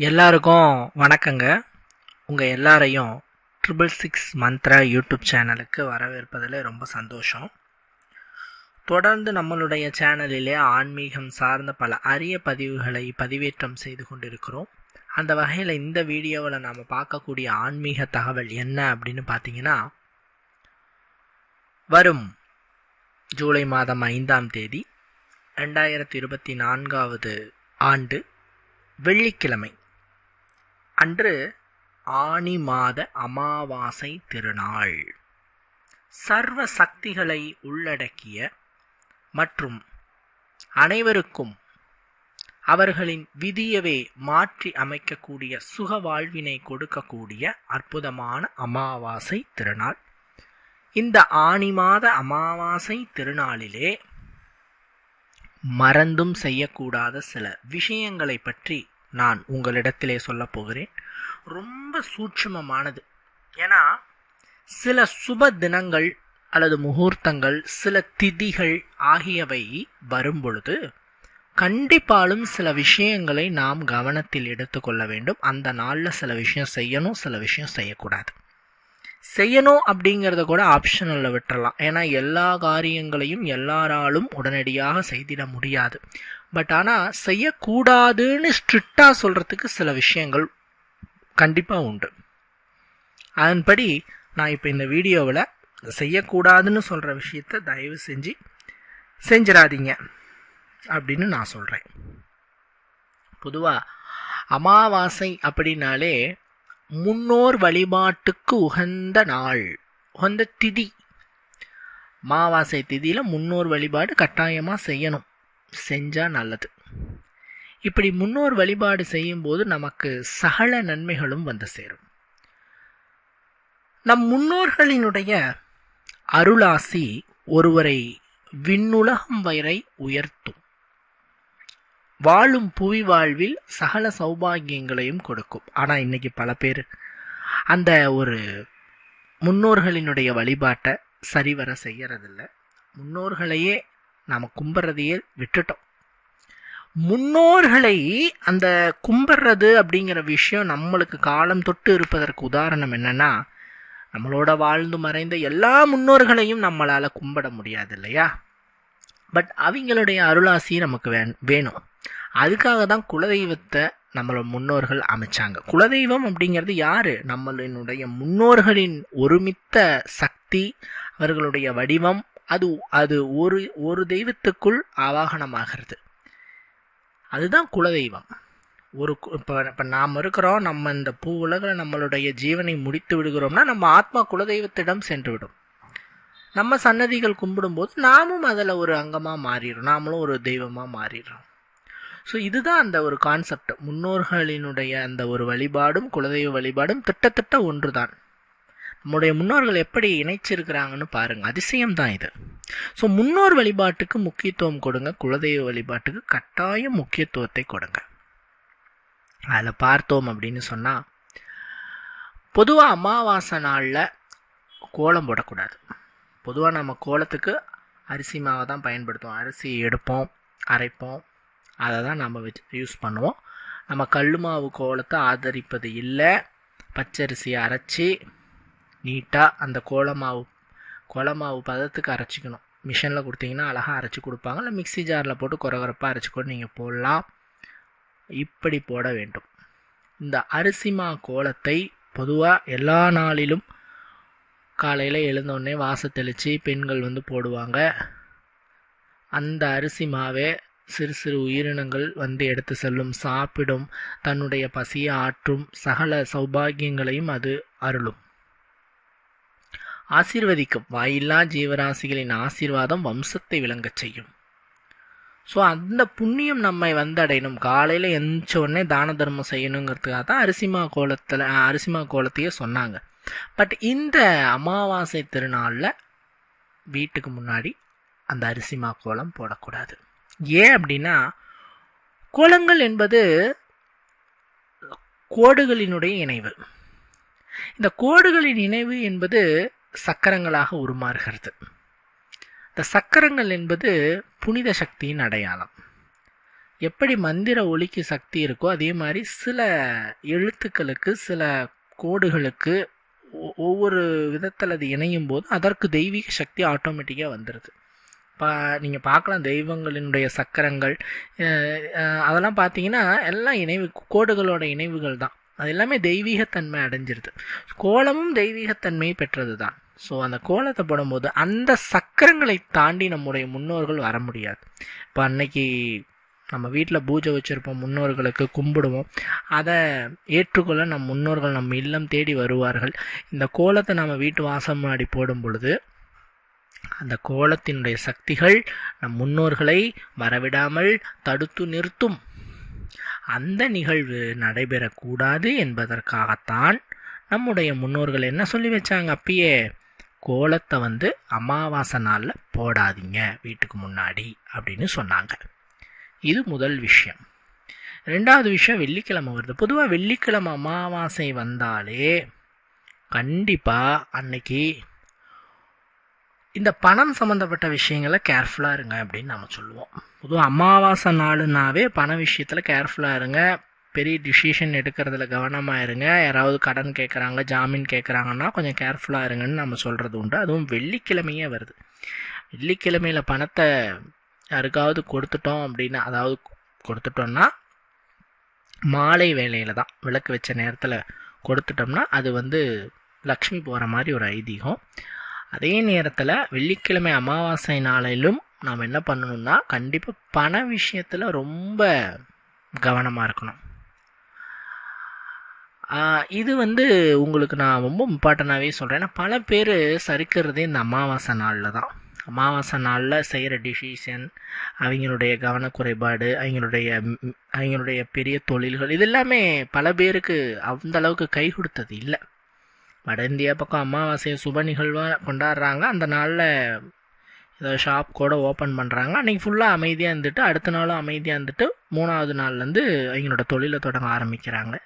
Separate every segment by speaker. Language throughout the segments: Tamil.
Speaker 1: எல்லாருக்கும் வணக்கங்க. உங்கள் எல்லாரையும் ட்ரிபிள் சிக்ஸ் மந்த்ரா யூடியூப் சேனலுக்கு வரவேற்பதில் ரொம்ப சந்தோஷம். தொடர்ந்து நம்மளுடைய சேனலிலே ஆன்மீகம் சார்ந்த பல அரிய பதிவுகளை பதிவேற்றம் செய்து கொண்டிருக்கிறோம். அந்த வகையில் இந்த வீடியோவில் நாம் பார்க்கக்கூடிய ஆன்மீக தகவல் என்ன அப்படின்னு பார்த்தீங்கன்னா வரும் ஜூலை மாதம் ஐந்தாம் தேதி ரெண்டாயிரத்தி இருபத்தி நான்காவது ஆண்டு வெள்ளிக்கிழமை. அன்று ஆனி மாத அமாவாசை திருநாள். சர்வ சக்திகளை உள்ளடக்கிய மற்றும் அனைவருக்கும் அவர்களின் விதியவே மாற்றி அமைக்கக்கூடிய சுக வாழ்வினை கொடுக்கக்கூடிய அற்புதமான அமாவாசை திருநாள். இந்த ஆனி மாத அமாவாசை திருநாளிலே மறந்தும் செய்யக்கூடாத சில விஷயங்களை பற்றி நான் உங்களிடத்திலே சொல்ல போகிறேன் ரொம்ப சூட்சுமமானது. ஏன்னா சில சுப தினங்கள் அல்லது முகூர்த்தங்கள் சில திதிகள் ஆகியவை வரும் பொழுது கண்டிப்பாலும் சில விஷயங்களை நாம் கவனத்தில் எடுத்துக்கொள்ள வேண்டும். அந்த நாளில் சில விஷயம் செய்யணும் சில விஷயம் செய்யக்கூடாது. செய்யணும் அப்படிங்கிறத கூட ஆப்ஷனில் விட்டுறலாம். ஏன்னா எல்லா காரியங்களையும் எல்லாராலும் உடனடியாக செய்திட முடியாது. பட் ஆனால் செய்யக்கூடாதுன்னு ஸ்ட்ரிக்டாக சொல்கிறதுக்கு சில விஷயங்கள் கண்டிப்பாக உண்டு. அதன்படி நான் இப்போ இந்த வீடியோவில் செய்யக்கூடாதுன்னு சொல்கிற விஷயத்த தயவு செஞ்சு செஞ்சிடாதீங்க அப்படின்னு நான் சொல்கிறேன் பொதுவாக அமாவாசை அப்படின்னாலே முன்னோர் வழிபாட்டுக்கு உகந்த நாள் உகந்த திதி. அமாவாசை திதியில் முன்னோர் வழிபாடு கட்டாயமாக செய்யணும். செஞ்சால் நல்லது. இப்படி முன்னோர் வழிபாடு செய்யும்போது நமக்கு சகல நன்மைகளும் வந்து சேரும். நம் முன்னோர்களினுடைய அருளாசி ஒருவரை விண்ணுலகம் வரை உயர்த்தும். வாழும் புவி வாழ்வில் சகல சௌபாகியங்களையும் கொடுக்கும். ஆனால் இன்னைக்கு பல பேர் அந்த ஒரு முன்னோர்களினுடைய வழிபாட்டை சரிவர செய்யறதில்ல. முன்னோர்களையே நாம் கும்பிட்றதையே விட்டுட்டோம். முன்னோர்களை அந்த கும்பிட்றது அப்படிங்கிற விஷயம் நம்மளுக்கு காலம் தொட்டு இருப்பதற்கு உதாரணம் என்னன்னா நம்மளோட வாழ்ந்து மறைந்த எல்லா முன்னோர்களையும் நம்மளால் கும்பிட முடியாது இல்லையா? பட் அவங்களுடைய அருளாசி நமக்கு வே வேணும். அதுக்காக தான் குலதெய்வத்தை நம்மளோட முன்னோர்கள் அமைச்சாங்க. குலதெய்வம் அப்படிங்கிறது யார்? நம்மளினுடைய முன்னோர்களின் ஒருமித்த சக்தி அவர்களுடைய வடிவம் அது அது ஒரு ஒரு தெய்வத்துக்குள் ஆவாகனமாகிறது. அதுதான் குலதெய்வம். ஒரு இப்போ இப்போ நாம் இருக்கிறோம் நம்ம இந்த பூ உலகில் நம்மளுடைய ஜீவனை முடித்து விடுகிறோம்னா நம்ம ஆத்மா குலதெய்வத்திடம் சென்று விடும் நம்ம சன்னதிகள் கும்பிடும்போது நாமும் அதில் ஒரு அங்கமாக மாறிடும் நாமளும் ஒரு தெய்வமாக மாறிடுறோம். ஸோ இதுதான் அந்த ஒரு கான்செப்ட் முன்னோர்களினுடைய அந்த ஒரு வழிபாடும் குலதெய்வ வழிபாடும் திட்டத்திட்ட ஒன்று தான் நம்முடைய முன்னோர்கள் எப்படி இணைச்சிருக்கிறாங்கன்னு பாருங்க. அதிசயம் தான் இது. ஸோ முன்னோர் வழிபாட்டுக்கு முக்கியத்துவம் கொடுங்க. குலதெய்வ வழிபாட்டுக்கு கட்டாய முக்கியத்துவத்தை கொடுங்க. அதில் பார்த்தோம் அப்படின்னு சொன்னால் பொதுவாக அமாவாசை நாளில் கோலம் போடக்கூடாது. பொதுவாக நம்ம கோலத்துக்கு அரிசி மாவை தான் பயன்படுத்துவோம். அரிசி எடுப்போம் அரைப்போம். அதை தான் நம்ம வச்சு யூஸ் பண்ணுவோம். நம்ம கல் மாவு கோலத்தை ஆதரிப்பது இல்லை. பச்சரிசியை அரைச்சி நீட்டாக அந்த கோலமாவு கோலமாவு பதத்துக்கு அரைச்சிக்கணும். மிஷினில் கொடுத்தீங்கன்னா அழகாக அரைச்சி கொடுப்பாங்க. இல்லை மிக்சி ஜாரில் போட்டு குறகுறப்பாக அரைச்சிக்கொண்டு நீங்கள் போடலாம். இப்படி போட வேண்டும். இந்த அரிசிமா கோலத்தை பொதுவாக எல்லா நாளிலும் காலையில் எழுந்தோடனே வாச தெளித்து பெண்கள் வந்து போடுவாங்க. அந்த அரிசி மாவே சிறு சிறு உயிரினங்கள் வந்து எடுத்து செல்லும் சாப்பிடும் தன்னுடைய பசியை ஆற்றும் சகல சௌபாகியங்களையும் அது அருளும். ஆசீர்வதிக்கும். வாயில்லா ஜீவராசிகளின் ஆசீர்வாதம் வம்சத்தை விளங்கச் செய்யும். ஸோ அந்த புண்ணியம் நம்மை வந்தடையணும். காலையில் எந்த உடனே தான தர்மம் செய்யணுங்கிறதுக்காக தான் அரிசிமா கோலத்தில் அரிசிமா கோலத்தையே சொன்னாங்க. பட் இந்த அமாவாசை திருநாளில் வீட்டுக்கு முன்னாடி அந்த அரிசிமா கோலம் போடக்கூடாது. ஏன் அப்படின்னா கோலங்கள் என்பது கோடுகளினுடைய இணைவு. இந்த கோடுகளின் இணைவு என்பது சக்கரங்களாக உருமாறுகிறது. இந்த சக்கரங்கள் என்பது புனித சக்தியின் அடையாளம். எப்படி மந்திர ஒலிக்கு சக்தி இருக்கோ அதே மாதிரி சில எழுத்துக்களுக்கு சில கோடுகளுக்கு ஒ- ஒவ்வொரு விதத்தில் அது இணையும் போது அதற்கு தெய்வீக சக்தி ஆட்டோமேட்டிக்காக வந்துடுது பா நீங்கள் பார்க்கலாம் தெய்வங்களினுடைய சக்கரங்கள் அதெல்லாம் பார்த்தீங்கன்னா எல்லாம் இணைவு கோடுகளோட இணைவுகள் தான். அது எல்லாமே தெய்வீகத்தன்மை அடைஞ்சிருது. கோலமும் தெய்வீகத்தன்மை பெற்றது தான் ஸோ அந்த கோலத்தை போடும்போது அந்த சக்கரங்களை தாண்டி நம்முடைய முன்னோர்கள் வர முடியாது. இப்போ அன்னைக்கு நம்ம வீட்டில் பூஜை வச்சுருப்போம் முன்னோர்களுக்கு கும்பிடுவோம். அதை ஏற்றுக்கொள்ள நம் முன்னோர்கள் நம் இல்லம் தேடி வருவார்கள். இந்த கோலத்தை நம்ம வீட்டு வாசம் முன்னாடி போடும் பொழுது அந்த கோலத்தினுடைய சக்திகள் நம் முன்னோர்களை வரவிடாமல் தடுத்து நிறுத்தும். அந்த நிகழ்வு நடைபெறக்கூடாது என்பதற்காகத்தான் நம்முடைய முன்னோர்கள் என்ன சொல்லி வச்சாங்க அப்பயே? கோலத்தை வந்து அமாவாசை நாளில் போடாதீங்க வீட்டுக்கு முன்னாடி அப்படின்னு சொன்னாங்க. இது முதல் விஷயம். ரெண்டாவது விஷயம் வெள்ளிக்கிழமை வருது. பொதுவாக வெள்ளிக்கிழமை அமாவாசை வந்தாலே கண்டிப்பாக அன்னைக்கு இந்த பணம் சம்மந்தப்பட்ட விஷயங்களை கேர்ஃபுல்லாக இருங்க அப்படின்னு நம்ம சொல்லுவோம். பொதுவாக அமாவாசை நாளுனாவே பண விஷயத்தில் கேர்ஃபுல்லாக இருங்க. பெரிய டிசிஷன் எடுக்கிறதுல கவனமாக இருங்க. யாராவது கடன் கேட்குறாங்க ஜாமீன் கேட்குறாங்கன்னா கொஞ்சம் கேர்ஃபுல்லாக இருங்கன்னு நம்ம சொல்கிறது உண்டு. அதுவும் வெள்ளிக்கிழமையே வருது. வெள்ளிக்கிழமையில் பணத்தை யாருக்காவது கொடுத்துட்டோம் அப்படின்னா அதாவது கொடுத்துட்டோம்னா மாலை வேலையில் தான் விளக்கு வச்ச நேரத்தில் கொடுத்துட்டோம்னா அது வந்து லக்ஷ்மி போகிற மாதிரி ஒரு ஐதீகம். அதே நேரத்தில் வெள்ளிக்கிழமை அமாவாசை நாளிலும் நாம் என்ன பண்ணணும்னா கண்டிப்பாக பண விஷயத்தில் ரொம்ப கவனமாக இருக்கணும். இது வந்து உங்களுக்கு நான் ரொம்ப இம்பார்ட்டண்ட்டாகவே சொல்கிறேன் ஏன்னா பல பேர் சறுக்கிறதே இந்த அமாவாசை நாளில் தான். அமாவாசை நாளில் செய்கிற டிசிஷன் அவங்களுடைய கவனக்குறைபாடு அவங்களுடைய அவங்களுடைய பெரிய தொழில்கள் இது எல்லாமே பல பேருக்கு அந்த அளவுக்கு கை கொடுத்தது இல்லை. வட இந்தியா பக்கம் அமாவாசையை சுப நிகழ்வாக கொண்டாடுறாங்க. அந்த நாளில் ஏதோ ஷாப் கூட ஓப்பன் பண்ணுறாங்க அன்றைக்கி ஃபுல்லாக அமைதியாக இருந்துட்டு அடுத்த நாளும் அமைதியாக இருந்துட்டு மூணாவது நாள்லேருந்து அவங்களோட தொழிலை தொடங்க ஆரம்பிக்கிறாங்க.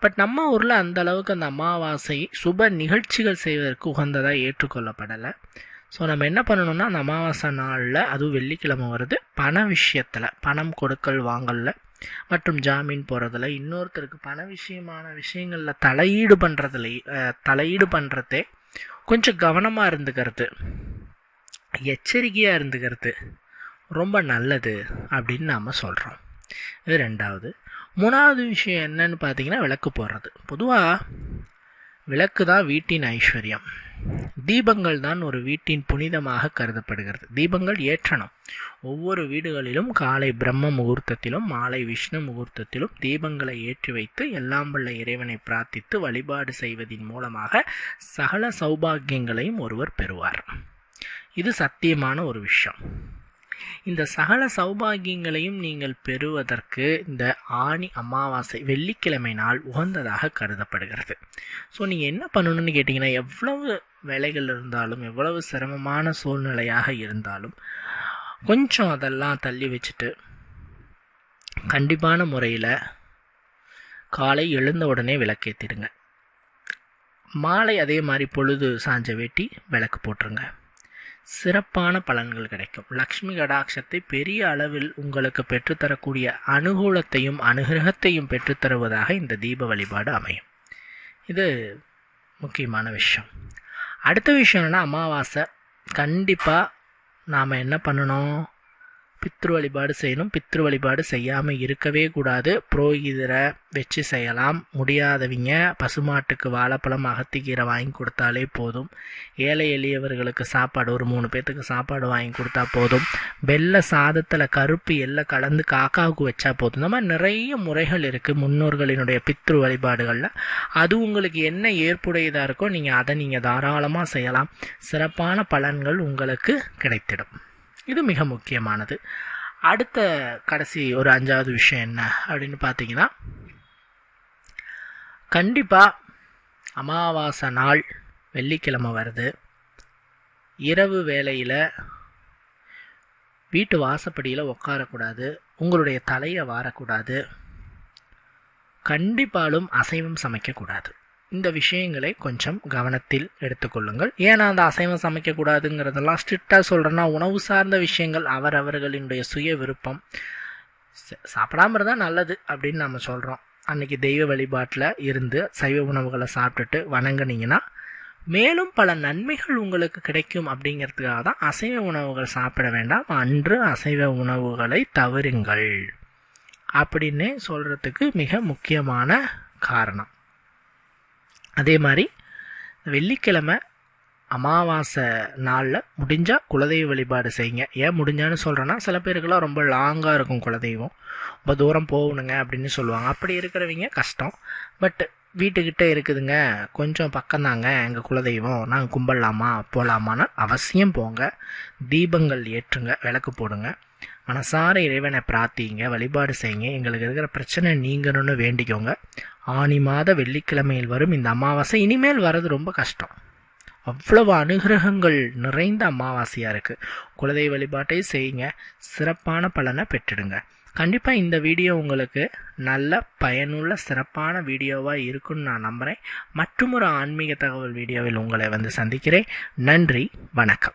Speaker 1: பட் நம்ம ஊரில் அந்த அளவுக்கு அந்த அமாவாசை சுப நிகழ்ச்சிகள் செய்வதற்கு உகந்ததாக ஏற்றுக்கொள்ளப்படலை. ஸோ நம்ம என்ன பண்ணணும்னா அந்த அமாவாசை நாளில் அதுவும் வெள்ளிக்கிழமை வருது பண விஷயத்தில் பணம் கொடுக்கல் வாங்கலில். மற்றும் ஜாமீன் போகிறதுல இன்னொருத்தருக்கு பண விஷயமான விஷயங்களில் தலையீடு பண்ணுறதுல தலையீடு பண்ணுறதே கொஞ்சம் கவனமாக இருந்துக்கிறது. எச்சரிக்கையாக இருந்துக்கிறது. ரொம்ப நல்லது அப்படின்னு நாம் சொல்கிறோம் இது ரெண்டாவது. மூணாவது விஷயம் என்னன்னு பார்த்தீங்கன்னா விளக்கு போடுறது. பொதுவாக விளக்கு தான் வீட்டின் ஐஸ்வர்யம்? தீபங்கள் தான் ஒரு வீட்டின் புனிதமாக கருதப்படுகிறது. தீபங்கள் ஏற்றணும். ஒவ்வொரு வீடுகளிலும் காலை பிரம்ம முகூர்த்தத்திலும் மாலை விஷ்ணு முகூர்த்தத்திலும் தீபங்களை ஏற்றி வைத்து எல்லாம் வல்ல இறைவனை பிரார்த்தித்து வழிபாடு செய்வதின் மூலமாக சகல சௌபாகியங்களையும் ஒருவர் பெறுவார். இது சத்தியமான ஒரு விஷயம். இந்த சகல சௌபாகியங்களையும் நீங்கள் பெறுவதற்கு இந்த ஆணி அமாவாசை வெள்ளிக்கிழமை நாள் உகந்ததாக கருதப்படுகிறது. ஸோ நீங்கள் என்ன பண்ணணும்னு கேட்டிங்கன்னா எவ்வளவு வேலைகள் இருந்தாலும் எவ்வளவு சிரமமான சூழ்நிலையாக இருந்தாலும் கொஞ்சம் அதெல்லாம் தள்ளி வச்சுட்டு கண்டிப்பான முறையில் காலை எழுந்த உடனே விளக்கேற்றிடுங்க மாலை அதே மாதிரி பொழுது சாஞ்ச வேட்டி விளக்கு போட்டுருங்க. சிறப்பான பலன்கள் கிடைக்கும். லக்ஷ்மி கடாட்சத்தை பெரிய அளவில் உங்களுக்கு பெற்றுத்தரக்கூடிய அனுகூலத்தையும் அனுகிரகத்தையும் பெற்றுத்தருவதாக இந்த தீப வழிபாடு அமையும். இது முக்கியமான விஷயம். அடுத்த விஷயம் என்னென்னா அமாவாசை. கண்டிப்பாக நாம் என்ன பண்ணணும்? பித்ரு வழிபாடு செய்யணும். பித்ரு வழிபாடு செய்யாமல் இருக்கவே கூடாது. புரோகிதரை வச்சு செய்யலாம். முடியாதவங்க பசுமாட்டுக்கு வாழைப்பழம் அகத்திக்கீரை வாங்கி கொடுத்தாலே போதும். ஏழை எளியவர்களுக்கு சாப்பாடு ஒரு மூணு பேர்த்துக்கு சாப்பாடு வாங்கி கொடுத்தா போதும். வெள்ளை சாதத்தில் கருப்பு எல்லாம் கலந்து காக்காவுக்கு வச்சா போதும். இந்த மாதிரி நிறைய முறைகள் இருக்குது முன்னோர்களினுடைய பித்ரு வழிபாடுகளில் அது உங்களுக்கு என்ன ஏற்புடையதாக இருக்கோ நீங்கள் அதை நீங்கள் தாராளமாக செய்யலாம். சிறப்பான பலன்கள் உங்களுக்கு கிடைத்திடும். இது மிக முக்கியமானது. அடுத்த கடைசி ஒரு அஞ்சாவது விஷயம் என்ன அப்படின்னு பார்த்தீங்கன்னா கண்டிப்பாக அமாவாசை நாள் வெள்ளிக்கிழமை வருது. இரவு வேளையில் வீட்டு வாசப்படியில் உட்காரக்கூடாது உங்களுடைய தலையை வாரக்கூடாது. கண்டிப்பாலும் அசைவம் சமைக்கக்கூடாது. இந்த விஷயங்களை கொஞ்சம் கவனத்தில் எடுத்துக்கொள்ளுங்கள். ஏன்னா அந்த அசைவம் சமைக்கக்கூடாதுங்கிறதெல்லாம் ஸ்ட்ரிக்டாக சொல்கிறேன்னா உணவு சார்ந்த விஷயங்கள் அவரவர்களினுடைய சுய விருப்பம் சாப்பிடாம இருந்தால் நல்லது அப்படின்னு நம்ம சொல்கிறோம் அன்னைக்கு தெய்வ வழிபாட்டில் இருந்து சைவ உணவுகளை சாப்பிட்டுட்டு வணங்குனீங்கன்னா மேலும் பல நன்மைகள் உங்களுக்கு கிடைக்கும் அப்படிங்கிறதுக்காக தான் அசைவ உணவுகள் சாப்பிட வேண்டாம். அன்று அசைவ உணவுகளை தவறுங்கள். அப்படின்னு சொல்கிறதுக்கு மிக முக்கியமான காரணம். அதே மாதிரி வெள்ளிக்கிழமை அமாவாசை நாளில் முடிஞ்சால் குலதெய்வ வழிபாடு செய்யுங்க. ஏன் முடிஞ்சான்னு சொல்கிறேன்னா சில பேருக்கெல்லாம் ரொம்ப லாங்காக இருக்கும் குலதெய்வம். ரொம்ப தூரம் போகணுங்க அப்படின்னு சொல்லுவாங்க. அப்படி இருக்கிறவங்க கஷ்டம். பட் வீட்டுக்கிட்ட இருக்குதுங்க. கொஞ்சம் பக்கம்தாங்க எங்கள் குலதெய்வம். நாங்கள் கும்பிடலாமா போகலாமான்னு அவசியம் போங்க. தீபங்கள் ஏற்றுங்க விளக்கு போடுங்க. மனசார இறைவனை பிரார்த்திங்க வழிபாடு செய்யுங்க. எங்களுக்கு இருக்கிற பிரச்சனை நீங்கணும்னு வேண்டிக்கோங்க. ஆனி மாத வெள்ளிக்கிழமையில் வரும் இந்த அமாவாசை. இனிமேல் வர்றது ரொம்ப கஷ்டம். அவ்வளவு அனுகிரகங்கள் நிறைந்த அமாவாசையாக இருக்குது குலதெய்வ வழிபாட்டை செய்யுங்க. சிறப்பான பலனை பெற்றுடுங்க. கண்டிப்பாக இந்த வீடியோ உங்களுக்கு நல்ல பயனுள்ள சிறப்பான வீடியோவாக இருக்குன்னு நான் நம்புகிறேன் மற்றும் ஒரு ஆன்மீக தகவல் வீடியோவில் உங்களை வந்து சந்திக்கிறேன். நன்றி. வணக்கம்.